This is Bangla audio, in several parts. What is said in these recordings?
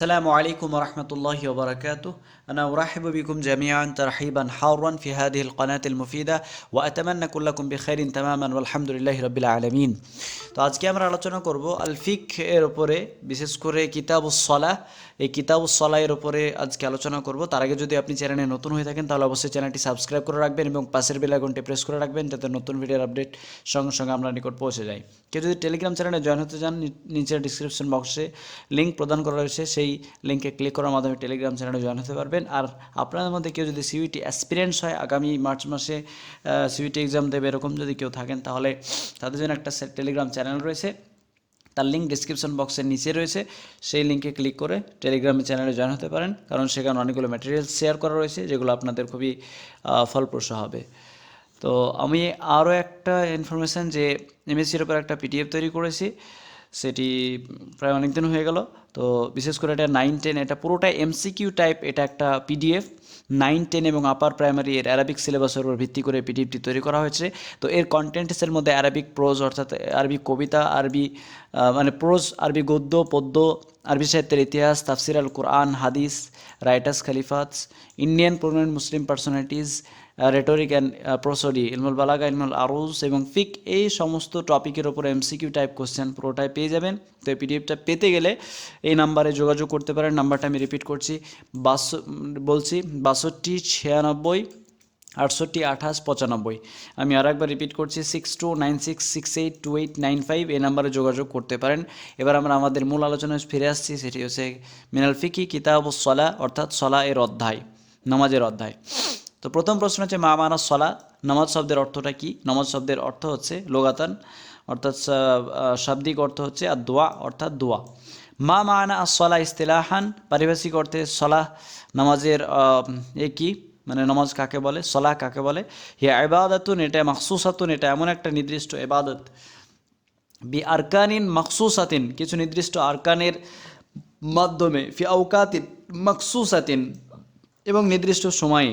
السلام عليكم ورحمة الله وبركاته أنا أرحب بكم جميعا ترحيبا حارا في هذه القناة المفيدة وأتمنى كلكم بخير تماما والحمد لله رب العالمين তো আজকে আমরা আলোচনা করব আল ফিক এর উপরে বিশেষ করে কিতাবুসলা এই কিতাবুসলা সলাইয়ের উপরে আজকে আলোচনা করব। তার আগে যদি আপনি চ্যানেলে নতুন হয়ে থাকেন, তাহলে অবশ্যই চ্যানেলটি সাবস্ক্রাইব করে রাখবেন এবং পাশের বেল আইকনটি প্রেস করে রাখবেন যাতে নতুন ভিডিওর আপডেট সঙ্গে সঙ্গে আপনার নিকট পৌঁছে যায়। কেউ যদি টেলিগ্রাম চ্যানেলে জয়েন হতে চান, নি- নিচের ডিসক্রিপশন বক্সে লিঙ্ক প্রদান করা রয়েছে। সেই লিঙ্কে ক্লিক করার মাধ্যমে টেলিগ্রাম চ্যানেলে জয়েন হতে পারবেন। আর আপনাদের মধ্যে কেউ যদি সিউইটি অ্যাসপিরেন্টস হয়, আগামী মার্চ মাসে সিউইটি এক্সাম দেবে, এরকম যদি কেউ থাকেন, তাহলে তাদের জন্য একটা টেলিগ্রাম চ্যানেল রয়েছে। তার লিঙ্ক ডিসক্রিপশন বক্সের নিচে রয়েছে। সেই লিঙ্কে ক্লিক করে টেলিগ্রামে চ্যানেলে জয়েন হতে পারেন। কারণ সেখানে অনেকগুলো ম্যাটেরিয়াল শেয়ার করা রয়েছে, যেগুলো আপনাদের খুবই ফলপ্রসূ হবে। তো আমি আরও একটা ইনফরমেশান যে এমএসসির উপর একটা পিডিএফ তৈরি করেছি। সেটি প্রায় অনেক দিন হয়ে গেল। তো বিশেষ করে এটা নাইন টেন এটা পুরোটা এমসিকিউ টাইপ এটা একটা পিডিএফ নাইন টেন এবং আপার প্রাইমারি এর অ্যারাবিক সিলেবাসের উপর ভিত্তি করে পিডিএফটি তৈরি করা হয়েছে। তো এর কন্টেন্টসের মধ্যে অ্যারাবিক প্রোজ অর্থাৎ আরবি কবিতা আরবি মানে প্রোজ আরবি গদ্য, পদ্য আরবি সাহিত্যের ইতিহাস, তাফসির আল কোরআন হাদিস writers খালিফাতস Indian prominent Muslim personalities rhetoric and prosody ইলমুল বালাগা ইলমুল আরুজ এবং ফিক এই সমস্ত টপিকের ওপর এমসিকিউ টাইপ কোশ্চেন পুরোটাই পেয়ে যাবেন। তো এই পিডিএফটা পেতে গেলে এই নাম্বারে যোগাযোগ করতে পারেন। নাম্বারটা আমি রিপিট করছি। বাস বলছি, বাষট্টি, ছিয়ানব্বই, আটষট্টি, আঠাশ, পঁচানব্বই। আমি আর একবার রিপিট করছি six two nine six six eight two eight nine five এই নাম্বারে যোগাযোগ করতে পারেন। এবার আমরা আমাদের মূল আলোচনায় ফিরে আসছি। সেটি হচ্ছে মিনাল ফিকি কিতাব সলা, অর্থাৎ সলা এর অধ্যায়, নামাজের অধ্যায়। তো প্রথম প্রশ্ন হচ্ছে মা মানা সলা। নামাজ শব্দের অর্থটা কি? নামাজ শব্দের অর্থ হচ্ছে লোগাতান, অর্থাৎ শাব্দিক অর্থ হচ্ছে আর দোয়া, অর্থাৎ দোয়া। মা মানা সলা ইস্তেলাহান, পারিভাষিক অর্থে সলাহ নামাজের এ কি? মানে নমাজ কাকে বলে? সলাহ কাকে বলে? হিয়া এবাদতুন এটা মাকসুসাতুন এটা এমন একটা নির্দিষ্ট এবাদত বি আরকানিন মাকসুসাতিন কিছু নির্দিষ্ট আরকানের মাধ্যমে, ফি আউকাতিন মাকসুসাতিন এবং নির্দিষ্ট সময়ে।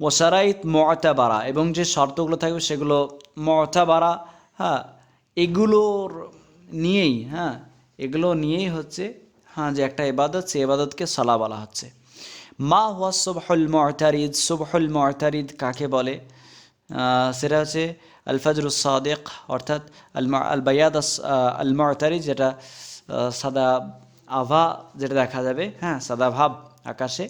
ওসারাইত মতাবারা এবং যে শর্তগুলো থাকবে সেগুলো মতাবারা হ্যাঁ এগুলোর নিয়েই হ্যাঁ এগুলো নিয়েই হচ্ছে হ্যাঁ যে একটা এবাদত সে এবাদতকে সলা বলা হচ্ছে। মা হুয়া সুবহুল মুতারিদ সুবহুল মুতারিদ কাকে বলে? সেটা হচ্ছে আল ফজরুস সাদেক, অর্থাৎ আল আল বায়াদ আল মুতারিদ যেটা সাদা আভা, যেটা দেখা যাবে হ্যাঁ সাদা ভাব আকাশে।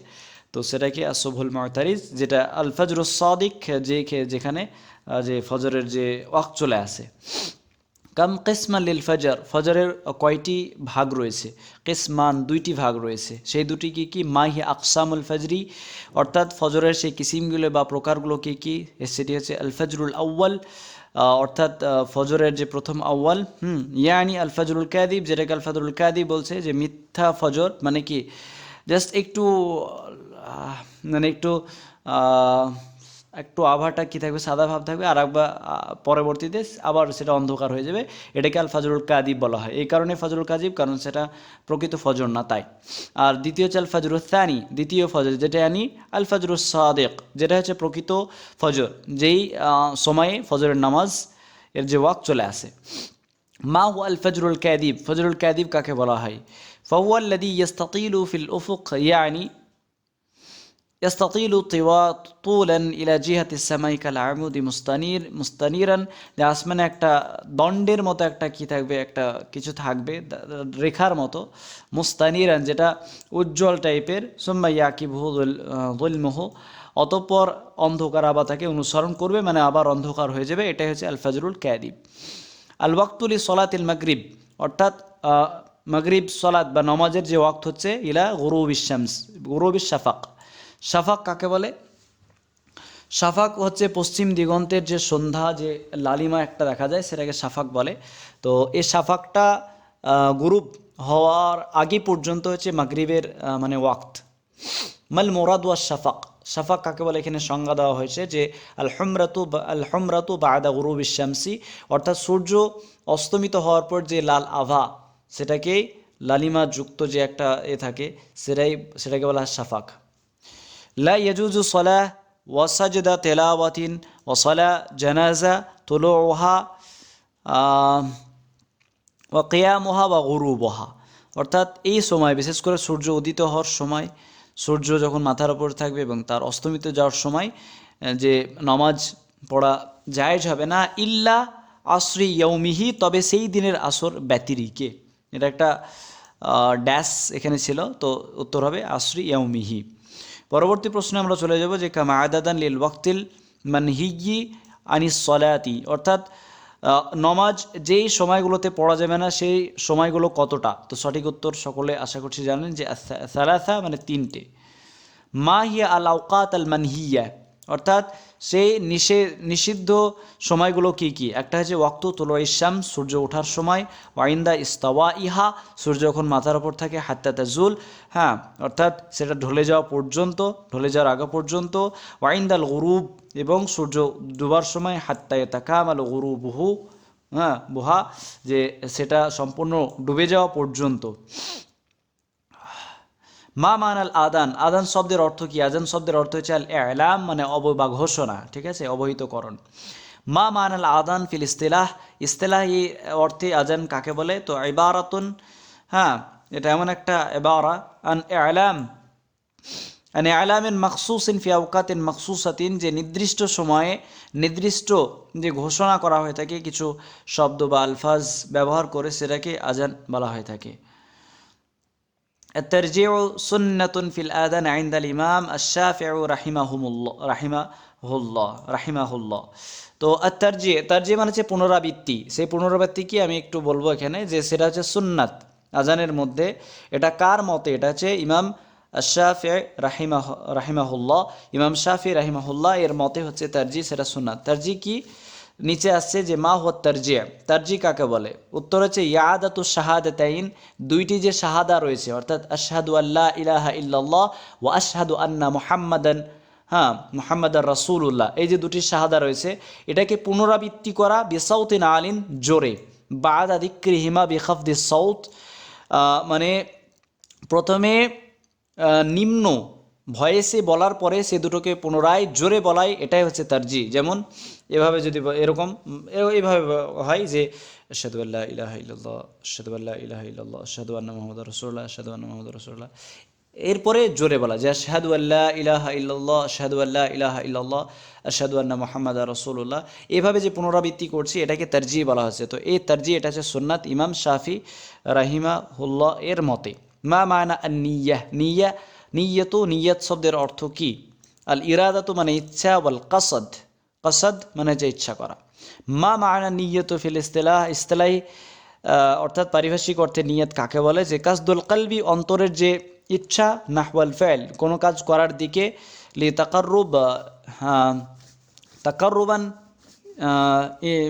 তো সেটাকে আসবহুল মুতারিদ যেটা আল ফজরুস সাদিক, যে যেখানে যে ফজরের যে ওয়াক চলে আসে। কাম কিসমান লিল ফজর, ফজরের কয়টি ভাগ রয়েছে? কিসমান দুইটি ভাগ রয়েছে। সেই দুটি কি কি মাহি আকসামুল ফজরি? অর্থাৎ ফজরের সেই কিসিমগুলো বা প্রকারগুলো কি? কি সেটি হচ্ছে আল ফজরুল অর্থাৎ ফজরের যে প্রথম আউ্য়াল, হুম, ইয়ানি আল ফজরুল কাদিব যেটাকে আল ফজরুল বলছে, যে মিথ্যা ফজর মানে কি? জাস্ট একটু মানে একটু একটু আভাটা কী থাকবে, সাদা ভাব থাকবে, আর একবার পরবর্তীতে আবার সেটা অন্ধকার হয়ে যাবে। এটাকে আল ফাজরুল কাদিব বলা হয়। এই কারণে ফাজরুল কাজিব কারণ সেটা প্রকৃত ফজর না তাই। আর দ্বিতীয় হচ্ছে আল ফাজরুল সানি, দ্বিতীয় ফজর, যেটা আনি আল ফাজরুল সাদেক, যেটা হচ্ছে প্রকৃত ফজর, যেই সময়ে ফজরের নামাজ, এর যে ওয়াক চলে আসে। মা হু আল ফজরুল কাদিব ফজরুল কাদিব কাকে বলা হয়? ফাহুয়াল্লাদি ইয়াস্তাকিলু ফিল উফুক, ইয়ানি يستطيل طوا- طولا إلى جهة السماء كالعمود مستنير مستنيرا যে আসমানে একটা দণ্ডের মতো একটা কি থাকবে একটা কিছু থাকবে দা- দা- রেখার মতো মুস্তানিরান যেটা উজ্জ্বল টাইপের সুম্মা ইয়াকিবহু দুলমুহু অতঃপর অন্ধকার আবার তাকে অনুসরণ করবে মানে আবার অন্ধকার হয়ে যাবে এটাই হচ্ছে আল ফজরুল ক্যাদিব আল ওয়াক্তুলি সলাতিল মাগরিব অর্থাৎ আহ, মাগরিব সলাত বা নমাজের যে ওয়াক্ত হচ্ছে ইলা গরুবিশ শামস গরুবিশ শাফাক শাফাক কাকে বলে? শাফাক হচ্ছে পশ্চিম দিগন্তের যে সন্ধ্যা, যে লালিমা একটা দেখা যায়, সেটাকে শাফাক বলে। তো এই শাফাকটা গুরুব হওয়ার আগে পর্যন্ত হচ্ছে মাগরিবের মানে ওয়াক্ত। মাল মোরাদ ওয়া শাফাক। শাফাক কাকে বলে? এখানে সংজ্ঞা দেওয়া হয়েছে যে আল হমরাতু বা- আল হমরাতু বাদা গুরুব শামসি, অর্থাৎ সূর্য অস্তমিত হওয়ার পর যে লাল আভা, সেটাকেই লালিমা যুক্ত যে একটা এ থাকে, সেটাই সেটাকে বলা হয় শাফাক। লা ইয়াজুজু সলাহ ওয়াসাজদা তেলাওয়াতিন ওসলা জানাজা তুলোহা ও কেয়ামোহা বা অর্থাৎ এই সময়, বিশেষ করে সূর্য উদিত হওয়ার সময়, সূর্য যখন মাথার উপর থাকবে এবং তার অস্তমিত যাওয়ার সময় যে নমাজ পড়া জায়েজ হবে না, ইল্লা আশ্রী ইয়ৌমিহি তবে সেই দিনের আসর ব্যতিরিকে। এটা একটা ড্যাশ এখানে ছিল, তো উত্তর হবে আশ্রী ইয়ৌমিহি পরবর্তী প্রশ্নে আমরা চলে যাব যে কামা আদাদান লিল ওয়াক্তিল মানহিগি আনিস সলায়াতি অর্থাৎ নমাজ যেই সময়গুলোতে পড়া যাবে না, সেই সময়গুলো কতটা? তো সঠিক উত্তর সকলে আশা করছি জানেন যে সালাসা মানে তিনটে। মা হিয়া আল আউকাত আল মানহিয়া অর্থাৎ সেই নিষে, নিষিদ্ধ সময়গুলো কি কি? একটা হচ্ছে ওয়াক্ত তুলো ইসাম সূর্য ওঠার সময় ওয়াইন্দা ইস্তাওয়া ইহা সূর্য যখন মাথার ওপর থাকে, হাত্তা তাজুল হ্যাঁ অর্থাৎ সেটা ঢলে যাওয়া পর্যন্ত, ঢলে যাওয়ার আগে পর্যন্ত ওয়াইন্দাল গরুব, এবং সূর্য ডুবার সময় হাত্তায় তাকাম আল গরুবহু হ্যাঁ বুহা, যে সেটা সম্পূর্ণ ডুবে যাওয়া পর্যন্ত। মা মান আল আদান আদান শব্দের অর্থ কি? আজান শব্দের অর্থ হচ্ছে আল এলাম মানে অব বা ঘোষণা, ঠিক আছে? অবহিতকরণ। মা মান আল আদান ফিল ইস্তেলাহ ইস্তেলাহ এই অর্থে আজান কাকে বলে? তো ইবারাতুন হ্যাঁ এটা এমন একটা এবারা আন এলাম মানে আলামিন মাকসুসিন ফি আওকাতিন মাকসুসাতিন যে নির্দিষ্ট সময়ে নির্দিষ্ট যে ঘোষণা করা হয়ে থাকে, কিছু শব্দ বা আলফাজ ব্যবহার করে সেটাকে আজান বলা হয়ে থাকে। الترجيع سنة في الآذان عند الإمام الشافعي رحمه الله رحمه الله رحمه الله তো তার্জি তার্জি মানে হচ্ছে পুনরাবৃত্তি সেই পুনরাবৃত্তি কি আমি একটু বলবো এখানে যে সেটা হচ্ছে সুন্নাত আজানের মধ্যে এটা কার মতে এটা হচ্ছে ইমাম শাফি রাহিমাহ রাহিমাহুল্লাহ ইমাম শাফি রাহিমাহুল্লাহ এর মতে হচ্ছে তার্জি সেটা সুন্নাত তার্জি কি নিচে আসছে যে মা হো তার্জিয়া। তার্জি কাকে বলে? উত্তর হচ্ছে ইয়াদাতু শাহাদাতাইন, দুইটি যে শাহাদা রয়েছে, অর্থাৎ আশহাদু আল্লাহ ইলাহা ইল্লাল্লাহ ও আশহাদু আন্না মুহাম্মাদান হ্যাঁ মুহাম্মাদার রাসূলুল্লাহ। এই যে দুটি শাহাদা রয়েছে, এটাকে পুনরাবৃত্তি করা বিসাউতিন আলিন জোরে। বাদ আদিক্রিহিমা বিখাফদি সাউত মানে প্রথমে নিম্ন ভয়েসে বলার পরে সে দুটোকে পুনরায় জোরে বলাই এটাই হচ্ছে তার্জি। যেমন এভাবে যদি এরকম উম, এ- এইভাবে হয় যে আল্লাহ ইলাহা আশহাদু আল্লাহ ইলাহা ইল্লাল্লাহ আশহাদু আন্না মুহাম্মাদুর রাসূলুল্লাহ আশহাদু আন্না রাসূলুল্লাহ। এরপরে জোরে বলা যে আশহাদু আল্লাহ ইলাহা ইল্লাল্লাহ আশহাদু আল্লাহ ইলাহা ইল্লাল্লাহ আশহাদু আন্না মুহাম্মাদা রাসূলুল্লাহ। এভাবে যে পুনরাবৃত্তি করছি এটাকে তার্জি বলা হচ্ছে। তো এই তার্জি এটা হচ্ছে সুন্নাত ইমাম শাফি রাহিমা রাহিমাহুল্লাহ এর মতে। মা মানা নিয়াহ নিয়া নিয়ত নিয়ত শব্দের অর্থ কি? আল ইরাদাতু মানে ইচ্ছা, ওয়াল কাসদ। কাসদ মানে যে ইচ্ছা করা। মা মানা নিয়ত ফিল ইস্তেলাহ? ইস্তেলাই অর্থাৎ পারিভাষিক অর্থে নিয়ত কাকে বলে? যে কাসদুল কালবি অন্তরের যে ইচ্ছা, নাহওয়াল ফেল, কোনো কাজ করার দিকে লি তাকারুব তাকারুবান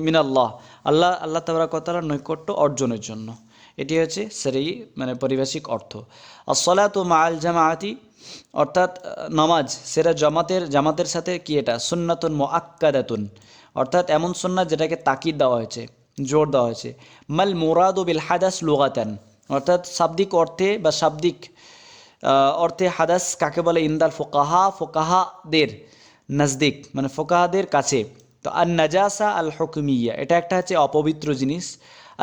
মিনাল্লাহ, আল্লাহ আল্লাহ তাবারাকতালার নৈকট্য অর্জনের জন্য। এটি হচ্ছে সেরি মানে পারিভাষিক অর্থ। আসলাত ও মাল জামায়াতি অর্থাৎ নামাজ সেটা জামাতের জামাতের সাথে কি এটা? সুন্নাতুন মোয়াক্কাদাতুন অর্থাৎ এমন সুন্নাত যেটাকে তাকিদ দেওয়া হয়েছে, জোর দেওয়া হয়েছে। মাল মুরাদ বিল হাদাস লুগাতান। অর্থাৎ শাব্দিক অর্থে বা শাব্দিক অর্থে হাদাস কাকে বলে? ইন্দাল ফোকাহা, ফোকাহাদের নজদিক মানে ফোকাহাদের কাছে। তো আর নাজাসা আল হকমিয়া এটা একটা হচ্ছে অপবিত্র জিনিস।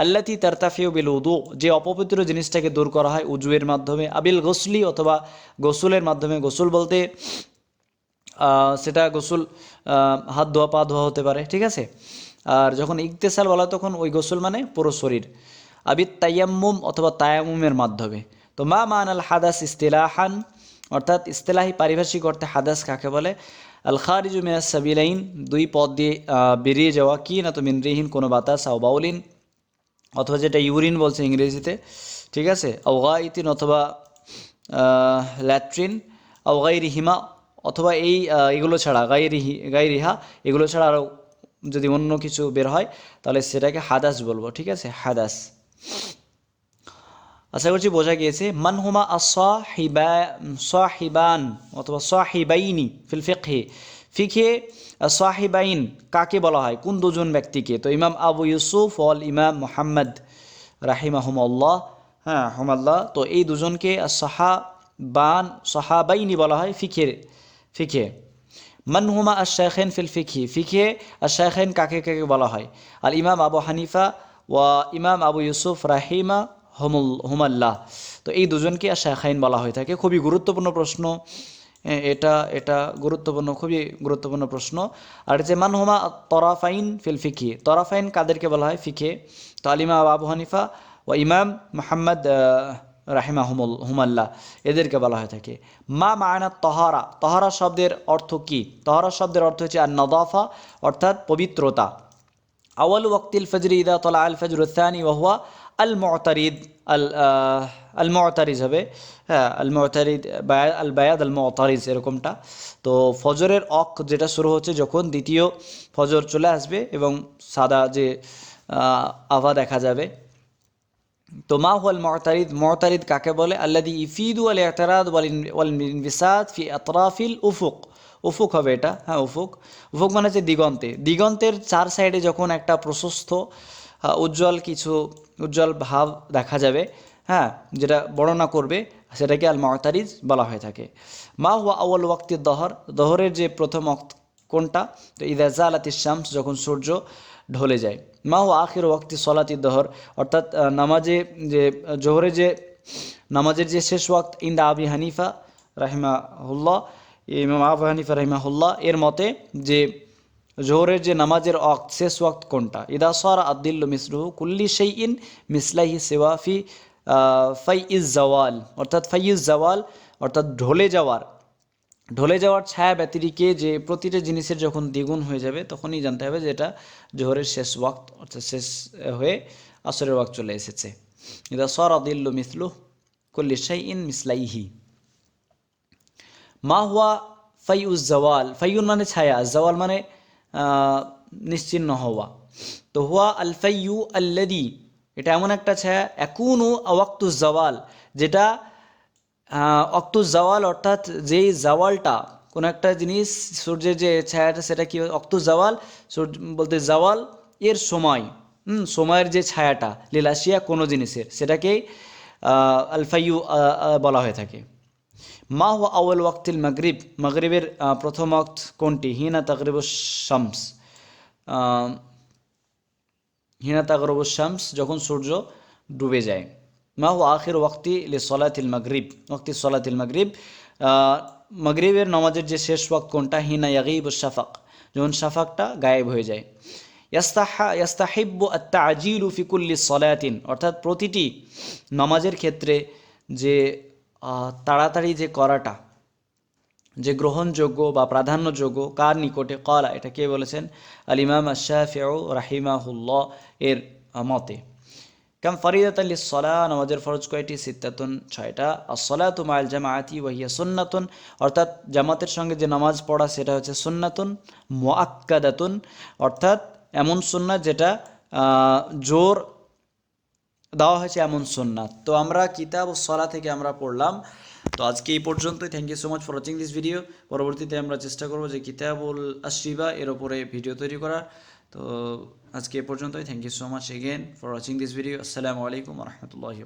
আল্লাতি তারতাফিউ বিল উদু, যে অপবিত্র জিনিসটাকে দূর করা হয় উজুয়ের মাধ্যমে, আবিল গোসলি অথবা গোসুলের মাধ্যমে, গোসল বলতে সেটা গোসল হাত ধোয়া, পা ধোয়া হতে পারে, ঠিক আছে? আর যখন ইকতেসাল বলা তখন ওই গোসল মানে পুরো শরীর। আবিদ তাইয়াম্মুম অথবা তায়াম্মুমের মাধ্যমে। তো মা মান আল হাদাস ইস্তেলাহান, অর্থাৎ ইস্তেলাহি পারিভাষিক অর্থে হাদাস কাকে বলে? আল খারিজু মিনাস সাবিলাইন, দুই পদ দিয়ে বেরিয়ে যাওয়া কি না তো মিনরিহীন কোনো বাতাস, আও বাউলিন। অথবা যেটা ইউরিন বলছে ইংরেজিতে, ঠিক আছে? আওগাইতিন অথবা ল্যাট্রিন আওগাইরিহিমা অথবা এই এগুলো ছাড়া, গাইরিহি, গাইরিহা, এগুলো ছাড়া আরও যদি অন্য কিছু বের হয়, তাহলে সেটাকে হাদাস বলব, ঠিক আছে? হাদাস। আশা করছি বোঝা গিয়েছে। মান হুমা আসাহিবা সাহিবান, অথবা সাহিবাইনি ফিল ফিকহে। ফিকহে সাহিবাইন কাকে বলা হয়? কোন দুজন ব্যক্তিকে? তো ইমাম আবু ইউসুফ অল ইমাম মোহাম্মদ রাহিমাহুমাল্লাহ হ্যাঁ হুমাল্লাহ। তো এই দুজনকে সাহাবান সাহাবাইনি বলা হয় ফিখের ফিখে মান হুমা আশাখেন ফিল ফিখি ফিখে আশাখেন কাকে কাকে বলা হয়? আল ইমাম আবু হানিফা ওয়া ইমাম আবু ইউসুফ রাহিমা হমুল হুমাল্লাহ। তো এই দুজনকে শাখাইন বলা হয়ে থাকে। খুবই গুরুত্বপূর্ণ প্রশ্ন। এটা এটা গুরুত্বপূর্ণ, খুবই গুরুত্বপূর্ণ প্রশ্ন। আর যে মানহুমা তরাফাইন ফিল ফিকি তরাফাইন কাদেরকে বলা হয়? ফিকে তো আলিমা আবু হানিফা ও ইমাম মাহমদ রাহিমা হুমুল হুমাল্লা এদেরকে বলা হয়ে থাকে। মা মায়না তহারা? তহারা শব্দের অর্থ কি? তহারা শব্দের অর্থ হচ্ছে আর নদাফা অর্থাৎ পবিত্রতা। আওয়াল ওয়াক্তিল ফজরি ইদা তলা আল ফজরুসানি ওহুয়া المعترض المعترض আল হবে। হ্যাঁ المعترض মতারিদ বায়াদ আল বায়াদ এরকমটা। তো ফজরের অক যেটা শুরু হচ্ছে যখন দ্বিতীয় ফজর চলে আসবে এবং সাদা যে আভা দেখা যাবে। তো মা হুয়াল মহতারিদ মহতারিদ কাকে বলে? আল্লাদি ইফিদু আল এতরাদ ওয়াল ইনবিসাদ ফি আতরাফিল উফুক। উফুক হবে এটা হ্যাঁ উফুক। উফুক মানে হচ্ছে দিগন্তে। দিগন্তের চার সাইডে যখন একটা প্রশস্ত উজ্জ্বল কিছু, উজ্জ্বল ভাব দেখা যাবে হ্যাঁ যেটা বর্ণনা করবে, সেটাকে আল মুতারিজ বলা হয়ে থাকে। মা হুয়া আউয়াল ওয়াক্তি দহর, দহরের যে প্রথম কোনটা তো ইদা জালাতি শামস, যখন সূর্য ঢলে যায়। মা ও আখির ওয়াক্তি সলাতি দহর, অর্থাৎ নামাজে যে, জোহরে যে, নামাজের যে শেষ ওয়াক্ত, ইন্দা আবি হানিফা রাহিমাহুল্লাহ, ইমাম আবু হানিফা রাহিমাহুল্লাহ, এর মতে যে জোহরের যে নামাজের ওয়াক্ত, শেষ ওয়াক্ত কোনটা? ইদা সর আদিল্লু মিসরুহু কুল্লি সেই ইন মিসলাহি সেওয়াফি ফাই ইজ জওয়াল। অর্থাৎ ফাই ইজ জওয়াল, অর্থাৎ ঢলে যাওয়ার। ঢলে যাওয়ার ছায়া ব্যতিরিকে যে প্রতিটা জিনিসের যখন দ্বিগুণ হয়ে যাবে, তখনই জানতে হবে যে এটা জোহরের শেষ ওয়াক্ত, অর্থাৎ শেষ হয়ে আসরের ওয়াক্ত চলে এসেছে। ইদা সর আদিল্লু মিসলু কুল্লি শাই ইন মিসলাইহি। মা হুয়া ফাইউজ জওয়াল, ফাইউন মানে ছায়া, জওয়াল মানে আহ, নিশ্চিহ্ন হওয়া। তো হুয়া আল ফাইয়ু আল্লাদি এটা এমন একটা ছায়া একুনু ওয়াক্তু জওয়াল যেটা অক্তু জাওয়াল অর্থাৎ যেই জাওয়ালটা কোনো একটা জিনিস সূর্যের যে ছায়াটা সেটা কী অক্তু জাওয়াল? সূর্য বলতে জাওয়াল এর সময় হুম সময়ের যে ছায়াটা লীলাশিয়া কোনো জিনিসের সেটাকেই আলফাইউ বলা হয়ে থাকে। মা হুয়া আউয়াল ওয়াক্তিল মাগরিব। মাগরিবের প্রথম ওয়াক্ত কোনটি? হিনা তাকরিব শামস। হিনা তাগরব শামস যখন সূর্য ডুবে যায়। মা হু আখির ওয়াক্তি লে সলাতিল মাগরিব। ওয়াক্তি সলাতিল মাগরিব মাগরিবের নামাজের যে শেষ ওয়াক্ত কোনটা? হিনা ইয়াগিব শাফাক। যখন শাফাকটা গায়েব হয়ে যায়। ইয়াস্তাহা, ইয়াস্তাহিব্বু আত্তাজিলু ফি কুল্লি সলাতিন। অর্থাৎ প্রতিটি নামাজের ক্ষেত্রে যে তাড়াতাড়ি যে করাটা, যে গ্রহণযোগ্য বা প্রাধান্যযোগ্য কার নিকটে কলা এটা কে বলেছেন? আল ইমাম আশাফিউ রাহিমাহুল্লাহ এর মতে। কাম ফরিদাত আলী সলা নামাজের ফরজ কয়টি? সিত্তাতুন ছয়টা। আর সলাতু মাইল জামায়াতি ওয়াহিয়া সুন্নাতুন, অর্থাৎ জামাতের সঙ্গে যে নামাজ পড়া, সেটা হচ্ছে সুন্নাতুন মোয়াক্কাদাতুন অর্থাৎ এমন সুন্নাত যেটা জোর দেওয়া হয়েছে এমন সোননাথ তো আমরা কিতাব ও সলা থেকে আমরা পড়লাম। তো আজকে এই পর্যন্তই। Thank you so much for watching this video পরবর্তীতে আমরা চেষ্টা করব যে কিতাবুল আশ্রিবা এর ওপরে ভিডিও তৈরি করার। তো আজকে এ পর্যন্তই। Thank you so much again for watching this video আসসালামু আলাইকুম রহমতুল্লাহি